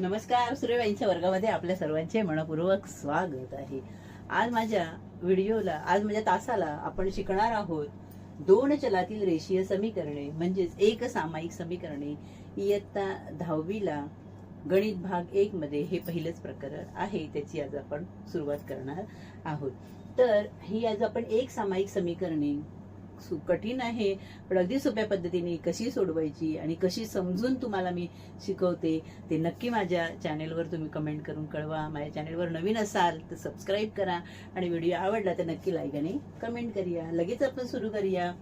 नमस्कार सूर्यबाईंच्या वर्गामध्ये आपल्या सर्वांचे मनपूर्वक स्वागत आहे. आज माझ्या व्हिडिओला आज माझ्या तासाला आपण शिकणार आहोत दोन चलातील रेषीय समीकरणे म्हणजेच एक सामायिक समीकरणे इयत्ता दहावीला गणित भाग एक मध्ये हे पहिलंच प्रकरण आहे त्याची आज आपण सुरुवात करणार आहोत. तर ही आज आपण एक सामायिक समीकरणे कठीण आहे पण अगदी सोप्या पद्धतीने कशी सोडवायची आणि कशी समजून तुम्हाला मी शिकवते ते नक्की माझ्या चॅनेलवर तुम्ही कमेंट करून कळवा. माझ्या चॅनेलवर नवीन असाल तर सबस्क्राईब करा आणि व्हिडिओ आवडला तर नक्की लाईक आणि कमेंट करूया. लगेच आपण सुरू करूया.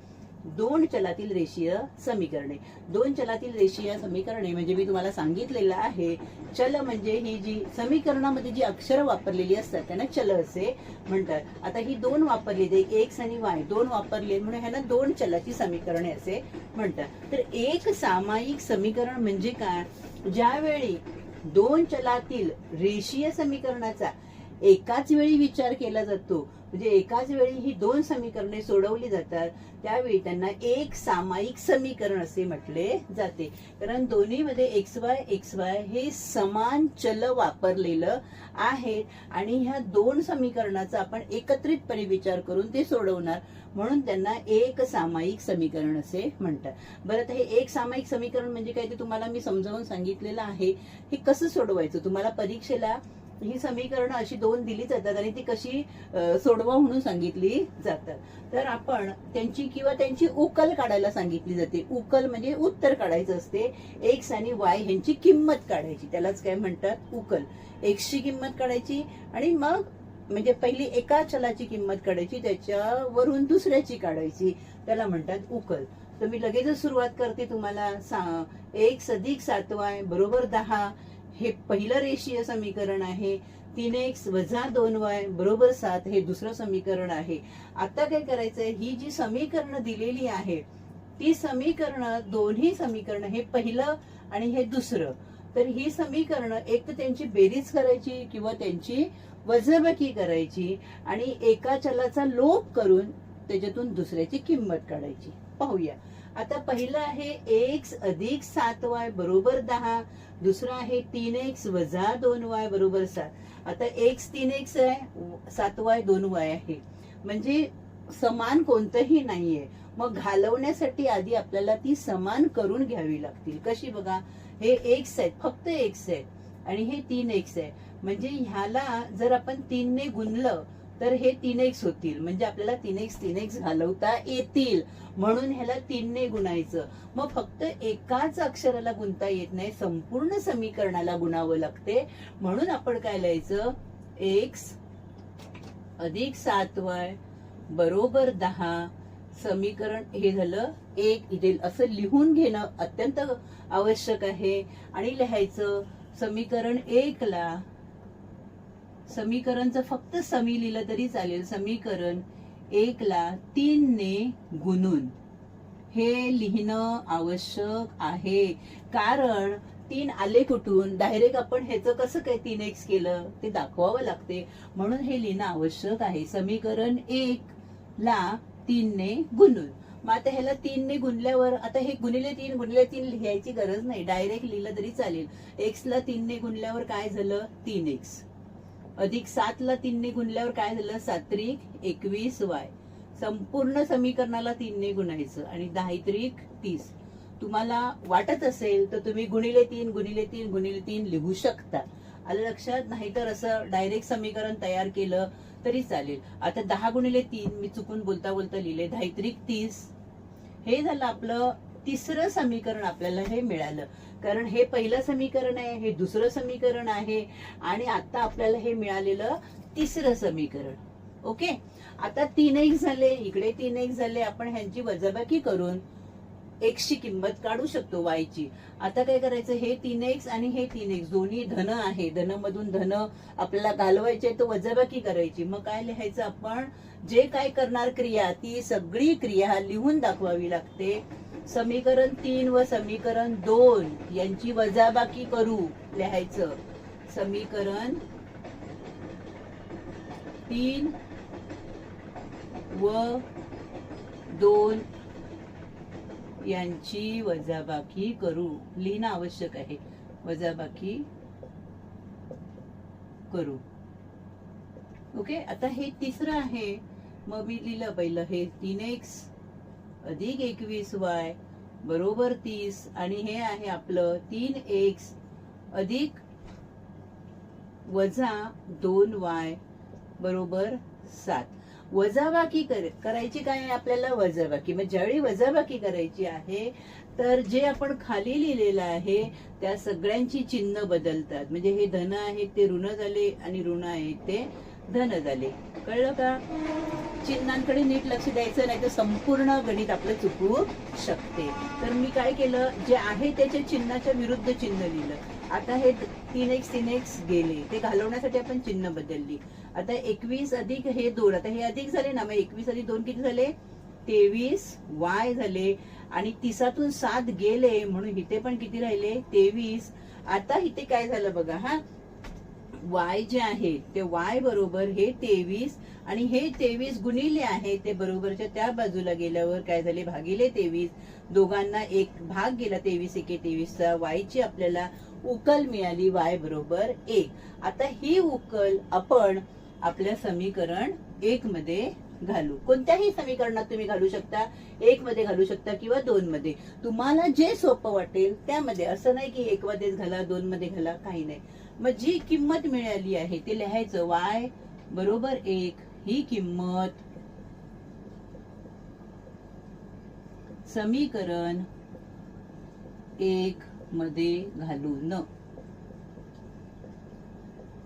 दोन चलातील रेषीय समीकरणे. दोन चलातील रेषीय समीकरणे म्हणजे मी तुम्हाला सांगितलेलं आहे. चल म्हणजे ही जी समीकरणामध्ये जी अक्षरं वापरलेली असतात त्यांना चल असे म्हणतात. आता ही दोन वापरली ते एक्स आणि वाय दोन वापरले म्हणून ह्यांना दोन चलाची समीकरणे असे म्हणतात. तर एक सामायिक समीकरण म्हणजे काय? ज्यावेळी दोन चलातील रेषीय समीकरणाचा एकाच वेळी विचार केला जातो. म्हणजे एकाच वेळी ही दोन समीकरणे सोडवली जातात त्यावेळी त्यांना एक सामायिक समीकरण असे म्हटले जाते. कारण दोन्हीमध्ये एक्स वाय एक्स वाय हे समान चल वापरलेलं आहे आणि ह्या दोन समीकरणाचा आपण एकत्रितपणे विचार करून ते सोडवणार. म्हणून त्यांना एक सामायिक समीकरण असे म्हणतात. बरं तर हे एक सामायिक समीकरण म्हणजे काय ते तुम्हाला मी समजावून सांगितलेलं आहे. हे कसं सोडवायचं? तुम्हाला परीक्षेला ही समीकरणं अशी दोन दिली जातात आणि ती कशी सोडवा म्हणून सांगितली जातात. तर आपण त्यांची किंवा त्यांची उकल काढायला सांगितली जाते. उकल म्हणजे उत्तर काढायचं असते. एक्स आणि वाय ह्यांची किंमत काढायची. त्यालाच काय म्हणतात? उकल. एक्सची किंमत काढायची आणि मग म्हणजे पहिली एका चलाची किंमत काढायची त्याच्यावरून दुसऱ्याची काढायची. त्याला म्हणतात उकल. तर मी लगेचच सुरुवात करते तुम्हाला. सा- एक अधिक सातवाय बरोबर दहा. हे पहिलं रेषीय समीकरण आहे. तीन एक्स वजा दोन वाय बरोबर सात हे दुसरं समीकरण आहे. आता काय करायचंय? ही जी समीकरणं दिलेली आहे ती समीकरणं दोन्ही समीकरण हे पहिलं आणि हे दुसरं. तर ही समीकरणं एक तर त्यांची बेरीज करायची किंवा त्यांची वजाबाकी करायची आणि एका चलाचा लोप करून त्याच्यातून दुसऱ्याची किंमत काढायची. पाहूया. आता पहिलं आहे एक्स अधिक सात वाय बरोबर दहा. दुसरं आहे तीन एक्स वजा दोन वाय बरोबर सात. आता एक्स तीन एक्स आहे सात वाय दोन वाय आहे. म्हणजे समान कोणतंही नाहीये. मग घालवण्यासाठी आधी आपल्याला ती समान करून घ्यावी लागतील. कशी बघा? हे एक्स आहेत फक्त एक्स आहेत. आणि हे तीन एक्स आहे. म्हणजे ह्याला जर आपण तीनने गुणलं तर हे तीन एक्स होतील. म्हणजे आपल्याला तीन एक्स तीन एक्स घालवता येतील. म्हणून ह्याला तीनने गुणायचं. मग फक्त एकाच अक्षराला गुंता येत नाही संपूर्ण समीकरणाला गुणावं लागते. म्हणून आपण काय लिहायचं? एक्स अधिक सात वाय बरोबर दहा. समीकरण हे झालं एक. इथे असं लिहून घेणं अत्यंत आवश्यक आहे. आणि लिहायचं समीकरण एकला समीकरणचं फक्त समी लिहिलं तरी चालेल. समीकरण एकला तीनने गुणून. हे लिहिणं आवश्यक आहे. कारण तीन आले कुठून? डायरेक्ट आपण ह्याचं कसं काय तीन एक्स केलं? ते दाखवावं लागते. म्हणून हे लिहिणं आवश्यक आहे. समीकरण एक ला तीनने गुणून. मग आता ह्याला तीनने गुणल्यावर आता हे गुणिले तीन गुणिले तीन लिहायची गरज नाही. डायरेक्ट लिहिलं तरी चालेल. एक्स ला तीनने गुणल्यावर काय झालं? तीन एक्स अधिक सातला तीनने गुणल्यावर काय झालं? सात्रिक एकवीस वाय. संपूर्ण समीकरणाला तीनने गुणायचं आणि दहा त्रिक तीस. तुम्हाला वाटत असेल तर तुम्ही गुणिले तीन गुणिले तीन गुणिले तीन लिहू शकता. आलं लक्षात? नाहीतर असं डायरेक्ट समीकरण तयार केलं तरी चालेल. आता दहा गुणिले तीन मी चुकून बोलता बोलता लिहिले धायत्रिक तीस. हे झालं आपलं तिसरं समीकरण आपल्याला हे मिळालं. कारण हे पहिलं समीकरण आहे हे दुसरं समीकरण आहे आणि आता आपल्याला हे मिळालेलं तिसरं समीकरण. ओके? आता तीन एक झाले इकडे तीन एक झाले आपण ह्यांची वजाबाकी करून एक्सची किंमत काढू शकतो वायची. आता काय करायचं हे तीन एक्स आणि हे तीन एक्स दोन्ही धन आहे. धन मधून धन आपल्याला घालवायचे तो वजाबाकी करायची. मग काय लिहायचं आपण? जे काय करणार क्रिया ती सगळी क्रिया लिहून दाखवावी लागते. समीकरण तीन व समीकरण दोन यांची वजाबाकी करू लिहायचं. समीकरण तीन व दोन यांची वजाबाकी करू. लिहिणं आवश्यक आहे. वजाबाकी करू. ओके? आता हे तिसरं आहे. मग मी लिहिलं पहिलं. हे तीन एक्स अधिक एकवीस वाय बरोबर तीस. आणि हे आहे आपलं तीन एक्स अधिक वजा दोन वाय बरोबर सात. वजाबाकी कर करायची काय आहे आपल्याला वजाबाकी? मग ज्यावेळी वजाबाकी करायची आहे तर जे आपण खाली लिहिलेलं आहे त्या सगळ्यांची चिन्ह बदलतात. म्हणजे हे धन आहेत ते ऋण झाले आणि ऋण आहेत ते धन झाले. कळलं का? चिन्हांकडे नीट लक्ष द्यायचं नाही तर संपूर्ण गणित आपलं चुकवू शकते. तर मी काय केलं? जे आहे त्याच्या चिन्हाच्या विरुद्ध चिन्ह लिहिलं. आता हे तीन एक्स तीन एक्स गेले. ते घालवण्यासाठी आपण चिन्ह बदलली. आता एकवीस अधिक हे दोन आता हे अधिक झाले ना मग एकवीस अधिक दोन किती झाले? तेवीस वाय झाले. आणि तिसातून सात गेले म्हणून इथे पण किती राहिले? तेवीस. आता इथे काय झालं बघा हा? वाय जे आहे ते वाय बरोबर हे तेवीस. आणि हे तेवीस गुणिले आहे ते बरोबरच्या त्या बाजूला गेल्यावर काय झाले? भागिले तेवीस. दोघांना एक भाग गेला तेवीस एके तेवीसचा. वायची आपल्याला उकल मिळाली वाय बरोबर एक. आता ही उकल आपण आपल्या समीकरण एक मध्ये घालू. कोणत्याही समीकरणात तुम्ही घालू शकता. एक मध्ये घालू शकता किंवा दोन मध्ये. तुम्हाला जे सोपं वाटेल त्यामध्ये. असं नाही की एक मध्येच घाला दोन मध्ये घाला काही नाही. मग जी किंमत मिळाली आहे ते लिहायचं वाय बरोबर एक. ही किंमत समीकरण एक मध्ये घालू न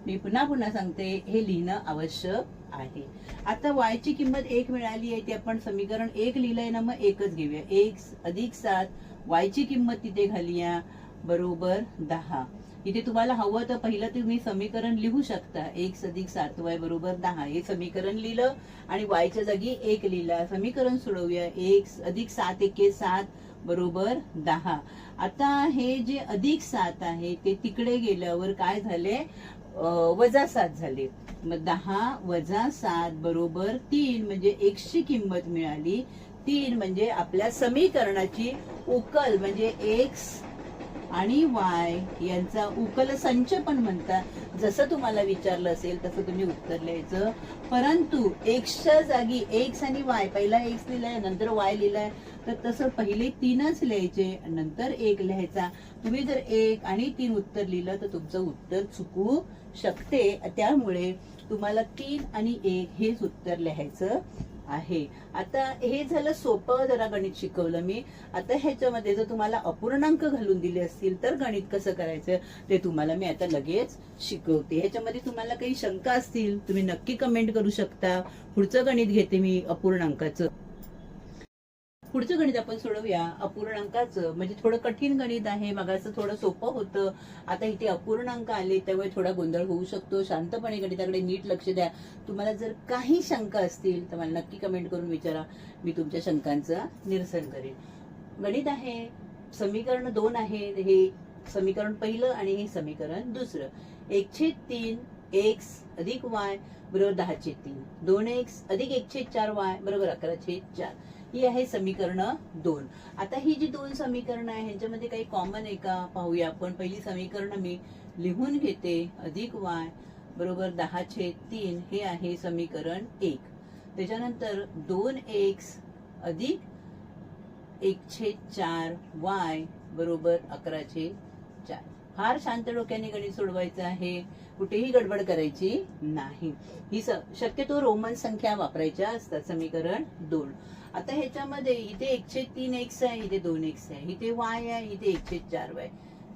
मी पुन्हा पुन्हा सांगते हे लिहिणं आवश्यक आहे. आता वायची किंमत एक मिळाली आहे ती आपण समीकरण एक लिहिलंय ना मग एकच घेऊया. एक अधिक सात वायची किंमत तिथे घालूया बरोबर दहा. इथे तुम्हाला हवं तर पहिलं तुम्ही समीकरण लिहू शकता. एक अधिक सात वाय बरोबर दहा. हे समीकरण लिहिलं आणि वायच्या जागी एक लिहिला. समीकरण सोडवूया. एक अधिक सात एके सात. बरोबर दहा. आता हे जे अधिक सात आहे ते तिकडे गेल्यावर काय झाले? वजा सात झाले. मग दहा वजा सात बरोबर तीन म्हणजे एकशे किंमत मिळाली. तीन म्हणजे आपल्या समीकरणाची उकल म्हणजे एक्स आणि वाय यांचा उकल संच पण म्हणतात. जसं तुम्हाला विचारलं असेल तसं तुम्ही उत्तर लिहायचं. परंतु एक्सच्या जागी एक्स आणि वाय पहिला एक्स लिहिलाय नंतर वाय लिहिलाय. तर तसं पहिले तीनच लिहायचे नंतर एक लिहायचा. तुम्ही जर एक आणि तीन उत्तर लिहिलं तर तुमचं उत्तर चुकू शकते. त्यामुळे तुम्हाला तीन आणि एक हेच उत्तर लिहायचं आहे. आता हे झालं सोपं जरा गणित शिकवलं मी. आता ह्याच्यामध्ये जर तुम्हाला अपूर्णांक घालून दिले असतील तर गणित कसं करायचं ते तुम्हाला मी आता लगेच शिकवते. ह्याच्यामध्ये तुम्हाला काही शंका असतील तुम्ही नक्की कमेंट करू शकता. पुढचं गणित घेते मी अपूर्णांकाचं. पुढचं गणित आपण सोडवूया. अपूर्णांकाचं. म्हणजे थोडं कठीण गणित आहे. मगाचं थोडं सोपं होतं. आता इथे अपूर्णांक आले त्यामुळे थोडा गोंधळ होऊ शकतो. शांतपणे गणिताकडे नीट लक्ष द्या. तुम्हाला जर काही शंका असतील तर मला नक्की कमेंट करून विचारा. मी तुमच्या शंकांचं निरसन करेन. गणित आहे. समीकरण दोन आहे. हे समीकरण पहिलं आणि हे समीकरण दुसरं. एकशे तीन एक्स अधिक वाय बरोबर दहाचे तीन. दोन एक्स अधिक एकशे चार वाय बरोबर अकराशे चार. ही आहे समीकरण दोन. आता ही जी दोन समीकरणं आहे ह्यांच्यामध्ये काही कॉमन आहे का? पाहूया आपण. पहिली समीकरण मी लिहून घेते. अधिक वाय बरोबर दहा दहाचे तीन हे आहे समीकरण एक. त्याच्यानंतर दोन एक्स अधिक एकशे चार वाय बरोबर अकरा अकराशे चार. फार शांत डोक्याने गणित सोडवायचं आहे. कुठेही गडबड करायची नाही. ही शक्यतो रोमन संख्या वापरायच्या असतात समीकरण दोन. आता ह्याच्यामध्ये इथे एकशे तीन एक्स आहे इथे दोन एक्स आहे इथे वाय आहे इथे एकशे चार वाय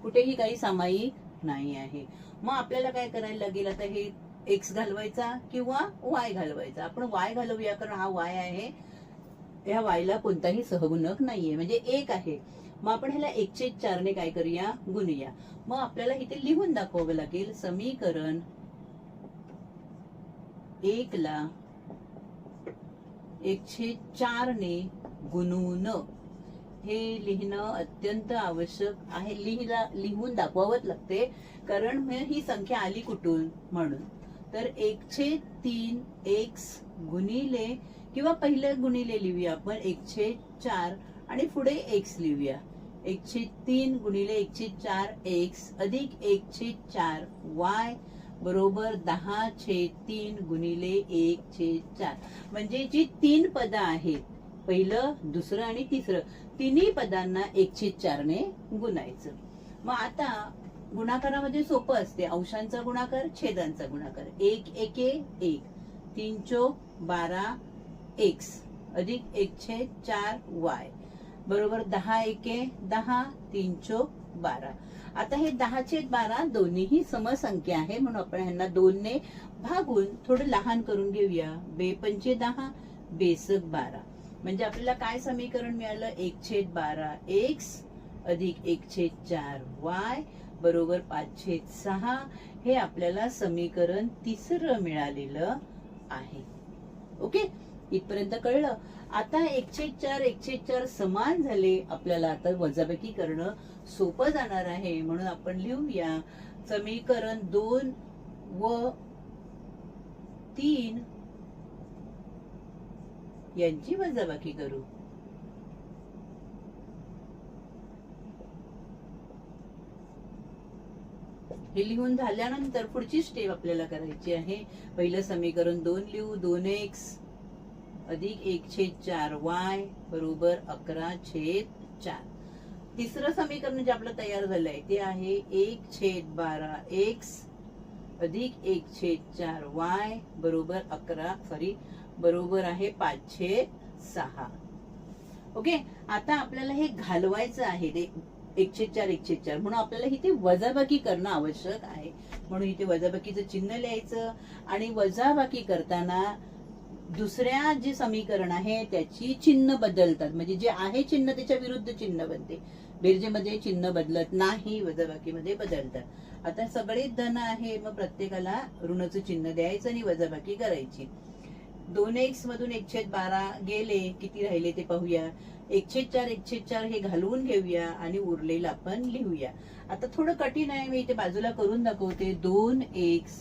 कुठेही काही सामायिक नाही आहे. मग आपल्याला काय करायला लागेल? आता हे एक्स घालवायचा किंवा वाय घालवायचा? आपण वाय घालवूया कारण हा वाय आहे. या वायला कोणताही सहगुणक नाहीये. म्हणजे एक आहे. मग आपण ह्याला एकशे चारने काय करूया? गुणूया. मग आपल्याला इथे लिहून दाखवावं लागेल समीकरण एक ला एकशे चारने गुणून. हे लिहिणं अत्यंत आवश्यक आहे. लिहिला लिहून दाखवावंच लागते कारण मग ही संख्या आली कुठून? म्हणून. तर एकशे तीन एक्स गुणिले किंवा पहिले गुणिले लिहूया आपण एकशे चार आणि पुढे एक्स लिहूया. एकशे तीन गुणिले एकशे चार एक्स अधिक एकशे चार वाय बरोबर दहा छेद तीन गुणिले एक छेद चार. म्हणजे जी तीन पद आहेत पहिलं दुसरं आणि तिसरं तिन्ही पदांना एक छेद चारने गुणायचं. मग आता गुणाकारामध्ये सोपं असते. अंशांचा गुणाकार छेदांचा गुणाकार. एक एके एक. तीन चोक बारा एक्स. अधिक एक छेद चार वाय. बरोबर दहा एके दहा तीन चोक बारा. आता हे दहा छेद बारा दोन्हीही समसंख्या आहे म्हणून आपण ह्यांना दोनने भागून थोडं लहान करून घेऊया. बे पंचे दहा बेसक बारा. म्हणजे आपल्याला काय समीकरण मिळालं? एक छेद बारा एक्स अधिक एक छेद चार वाय बरोबर पाच छेद सहा हे आपल्याला समीकरण तिसरं मिळालेलं आहे. ओके? इथपर्यंत कळलं? आता एकशे चार एकशे चार समान झाले. आपल्याला आता वजाबाकी करणं सोपं जाणार आहे म्हणून आपण लिहूया समीकरण दोन व तीन यांची वजाबाकी करू. हे लिहून झाल्यानंतर पुढची स्टेप आपल्याला करायची आहे. पहिलं समीकरण दोन लिहू दोन एक्स अधिक एक छेद चार वाय बरोबर अकरा छेद चार. तिसरं समीकरण जे आपलं तयार झालंय ते आहे एक छेद बारा एक्स अधिक एक छेद चार वाय बरोबर अकरा सॉरी बरोबर आहे पाच छेद सहा. ओके आता आपल्याला हे घालवायचं आहे ते एकशे चार एकशे चार. म्हणून आपल्याला इथे वजाबाकी करणं आवश्यक आहे. म्हणून इथे वजाबाकीचं चिन्ह लिहायचं आणि वजाबाकी करताना दुसऱ्या जे समीकरण आहे त्याची चिन्ह बदलतात. म्हणजे जे आहे चिन्ह त्याच्या विरुद्ध चिन्ह बनते. बेरजेमध्ये चिन्ह बदलत नाही वजाबाकीमध्ये बदलतात. आता सगळे धन आहे मग प्रत्येकाला ऋणाचं चिन्ह द्यायचं आणि वजाबाकी करायची. दोन एक्स मधून एकशे बारा गेले किती राहिले ते पाहूया. एकशे चार एकशे चार हे घालवून घेऊया आणि उरलेलं आपण लिहूया. आता थोडं कठीण आहे मी इथे बाजूला करून दाखवते. दोन एक्स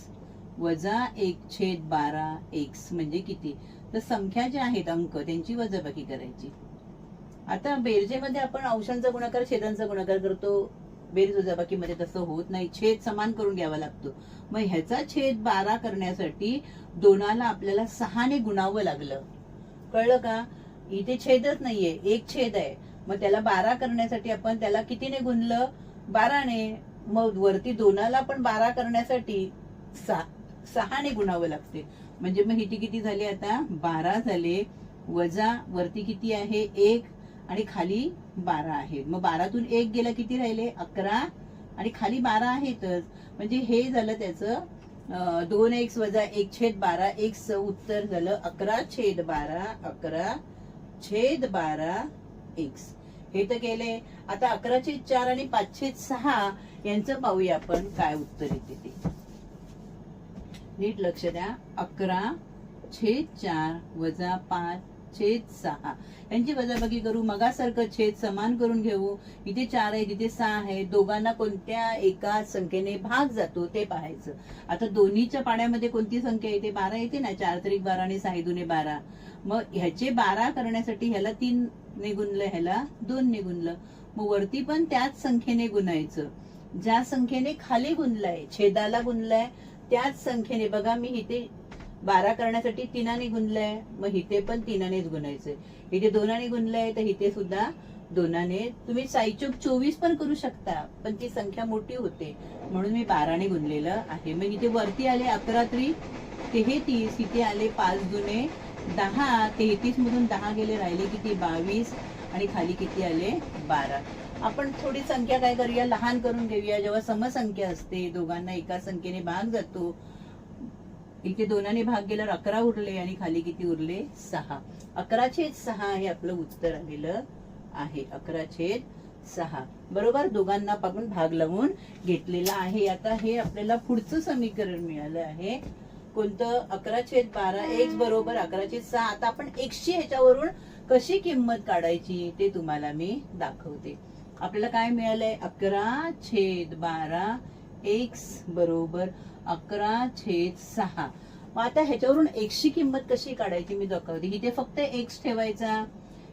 वजा एक छेद बारा एक्स म्हणजे किती? तर संख्या ज्या आहेत अंक त्यांची वजाबाकी करायची. आता बेरजेमध्ये आपण अंशांचा गुणाकार छेदांचा गुणाकार करतो. बेरीज वजाबाकीमध्ये तसं होत नाही. छेद समान करून घ्यावा लागतो. मग ह्याचा छेद बारा करण्यासाठी दोनाला आपल्याला सहाने गुणावं लागलं. कळलं का? इथे छेदच नाहीये. एक छेद आहे. मग त्याला बारा करण्यासाठी आपण त्याला कितीने गुणलं? बाराने. मग वरती दोनाला पण बारा करण्यासाठी सहा सहाने गुणावं लागते. म्हणजे मग हिटी किती झाली आता? बारा झाले. वजा वरती किती आहे? एक. आणि खाली बारा आहे. मग बारातून एक गेला किती राहिले? अकरा. आणि खाली बारा आहेतच. म्हणजे हे झालं त्याचं दोन एक्स वजा एक छेद बारा. एक्स उत्तर झालं अकरा छेद बारा. अकरा छेद बारा एक्स. हे तर केले आता अकरा छेद चार आणि पाच छेद सहा यांचं पाहूया आपण काय उत्तर येते ते. नीट लक्ष द्या. अकरा छेद चार वजा पाच छेद सहा. यांची वजाबाकी करू मगासारखं छेद समान करून घेऊ. इथे चार आहे तिथे सहा आहे दोघांना कोणत्या एका संख्येने भाग जातो ते पाहायचं. आता दोन्हीच्या पाण्यामध्ये कोणती संख्या येते? बारा येते ना? चार तरी बारा आणि सहा दुने बारा. मग ह्याचे बारा करण्यासाठी ह्याला तीन ने गुणलं ह्याला दोन ने गुणलं. मग वरती पण त्याच संख्येने गुणायचं. ज्या संख्येने खाली गुणलंय छेदाला गुणलंय त्याच संख्येने बघा मी इथे बारा करण्यासाठी तिनाने गुणलंय मग इथे पण तिनानेच गुणायचंय. इथे दोनाने गुणलंय तर इथे सुद्धा दोनाने. तुम्ही साईचूक चोवीस पण करू शकता पण ती संख्या मोठी होते. म्हणून मी बाराने गुणलेलं आहे. मग इथे वरती आले अकरा त्री तेहतीस इथे आले पाच जुने दहा तेहतीस मधून दहा गेले राहिले किती? बावीस. आणि खाली किती आले? बारा. आपण थोडी संख्या काय करूया? लहान करून घेऊया. जेव्हा समसंख्या असते दोघांना एका संख्येने भाग जातो. इथे दोनाने भाग गेल्यावर अकरा उरले आणि खाली किती उरले? सहा. अकरा छेद सहा हे आपलं उत्तर आलेलं आहे. अकरा छेद सहा. बरोबर? दोघांना आपण भाग लावून घेतलेला आहे. आता हे आपल्याला पुढचं समीकरण मिळालं आहे. कोणतं? अकरा छेद बारा एक्स बरोबर. अकरा छेद सहा. आता आपण एकशे ह्याच्यावरून कशी किंमत काढायची ते तुम्हाला मी दाखवते. आपल्याला काय मिळालंय? अकरा छेद बारा एक्स बरोबर अकरा छेद सहा. मग आता ह्याच्यावरून एक्सची किंमत कशी काढायची मी दाखवते. इथे फक्त एक्स ठेवायचा.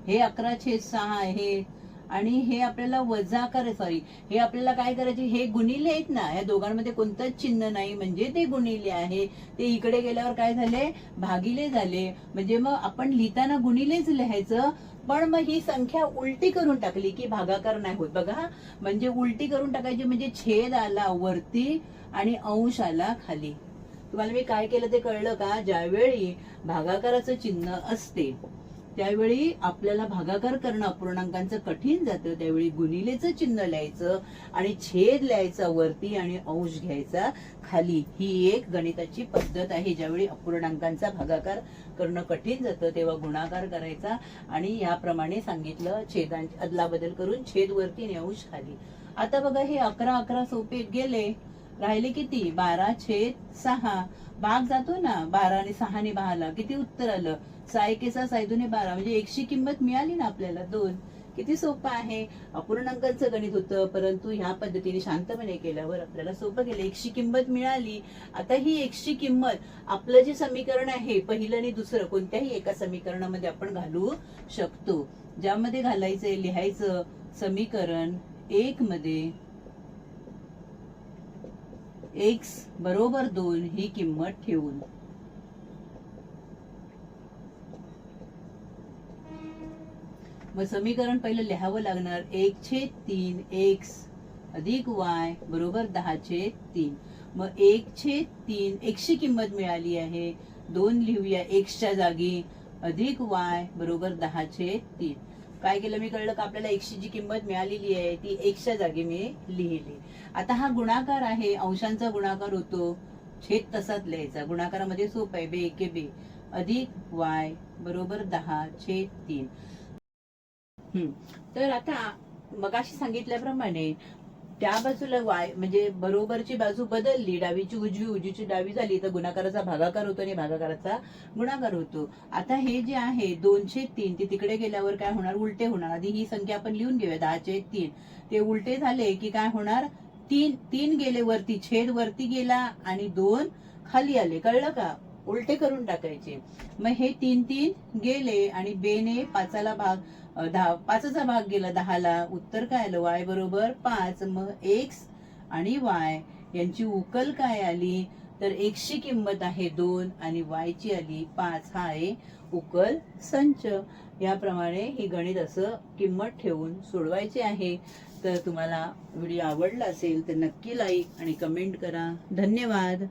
हे अकरा छेद सहा आहे. आणि हे आपल्याला वजा कर सॉरी हे आपल्याला काय करायचे? हे गुणिले आहेत ना या दोघांमध्ये कोणतंच चिन्ह नाही. म्हणजे ते गुणिले आहे. ते इकडे गेल्यावर काय झाले? भागिले झाले. म्हणजे मग आपण लिहिताना गुणिलेच लिहायचं. पण मग ही संख्या उलटी करून टाकली की भागाकार नाही होत. बघा म्हणजे उलटी करून टाकायची म्हणजे छेद आला वरती आणि अंश आला खाली. तुम्हाला मी काय केलं ते कळलं का? ज्यावेळी भागाकाराचं चिन्ह असते त्यावेळी आपल्याला भागाकार करणं अपूर्णांकांचं कठीण जातं. त्यावेळी गुणिलेचं चिन्ह लिहायचं आणि छेद लिहायचा वरती आणि अंश घ्यायचा खाली. ही एक गणिताची पद्धत आहे ज्यावेळी अपूर्णांकांचा भागाकार करणं कठीण जातं तेव्हा गुणाकार करायचा आणि याप्रमाणे सांगितलं छेदांची अदलाबदल करून छेद वरती आणि अंश खाली. आता बघा हे अकरा अकरा सोपे गेले. राहिले किती? बारा छेद सहा. भाग जातो ना बारा आणि सहाने बाहाला किती उत्तर आलं? सायकेचा सायदूने बारा. म्हणजे एकशी किंमत मिळाली ना आपल्याला दोन. किती सोपं आहे? अपूर्णांकांचं गणित होतं परंतु ह्या पद्धतीने शांतपणे केल्यावर आपल्याला सोपं केलं एकशी किंमत मिळाली. आता ही एकशी किंमत आपलं जे समीकरण आहे पहिलं आणि दुसरं कोणत्याही एका समीकरणामध्ये आपण घालू शकतो. ज्यामध्ये घालायचंय लिहायचं समीकरण एक मध्ये एक्स बरोबर दोन ही किंमत ठेवून. मग समीकरण पहिलं लिहावं लागणार एक छेद तीन एक्स अधिक वाय बरोबर दहा छेद तीन. मग एक छेद तीन एकशे किंमत मिळाली आहे. दोन लिहूया एक्सच्या जागी अधिक वाय बरोबर दहा छेद तीन. काय केलं मी कळलं का आपल्याला एकशे जी किंमत मिळालेली आहे ती एकशा जागी मी लिहिली. आता हा गुणाकार आहे अंशांचा गुणाकार होतो छेद तसाच लिहायचा. गुणाकारामध्ये सोप आहे बे एके बे. अधिक वाय बरोबर दहा छेद तीन. हम्म. तर आता मगाशी सांगितल्याप्रमाणे त्या बाजूला वाय म्हणजे बरोबरची बाजू बदलली डावीची उजवी उजवीची डावी झाली तर गुणाकाराचा भागाकार होतो आणि भागाकाराचा गुणाकार होतो. आता हे जे आहे दोनशे तीन ते तिकडे गेल्यावर काय होणार? उलटे होणार. आधी ही संख्या आपण लिहून घेऊया दहाचे तीन. ते उलटे झाले की काय होणार? तीन तीन गेले वरती छेद वरती गेला आणि दोन खाली आले. कळलं का? उलटे करून टाकायचे. मग हे तीन तीन गेले आणि बेने पाचाला भाग दहा पाचचा भाग गेला दहाला. उत्तर काय आलं? वाय बरोबर पाच. मग एक्स आणि वाय यांची उकल काय आली? तर एक्सची किंमत आहे दोन आणि वायची आली पाच. हा आहे उकल संच. याप्रमाणे ही गणित असं किंमत ठेवून सोडवायची आहे. तर तुम्हाला व्हिडिओ आवडला असेल तर नक्की लाईक आणि कमेंट करा. धन्यवाद.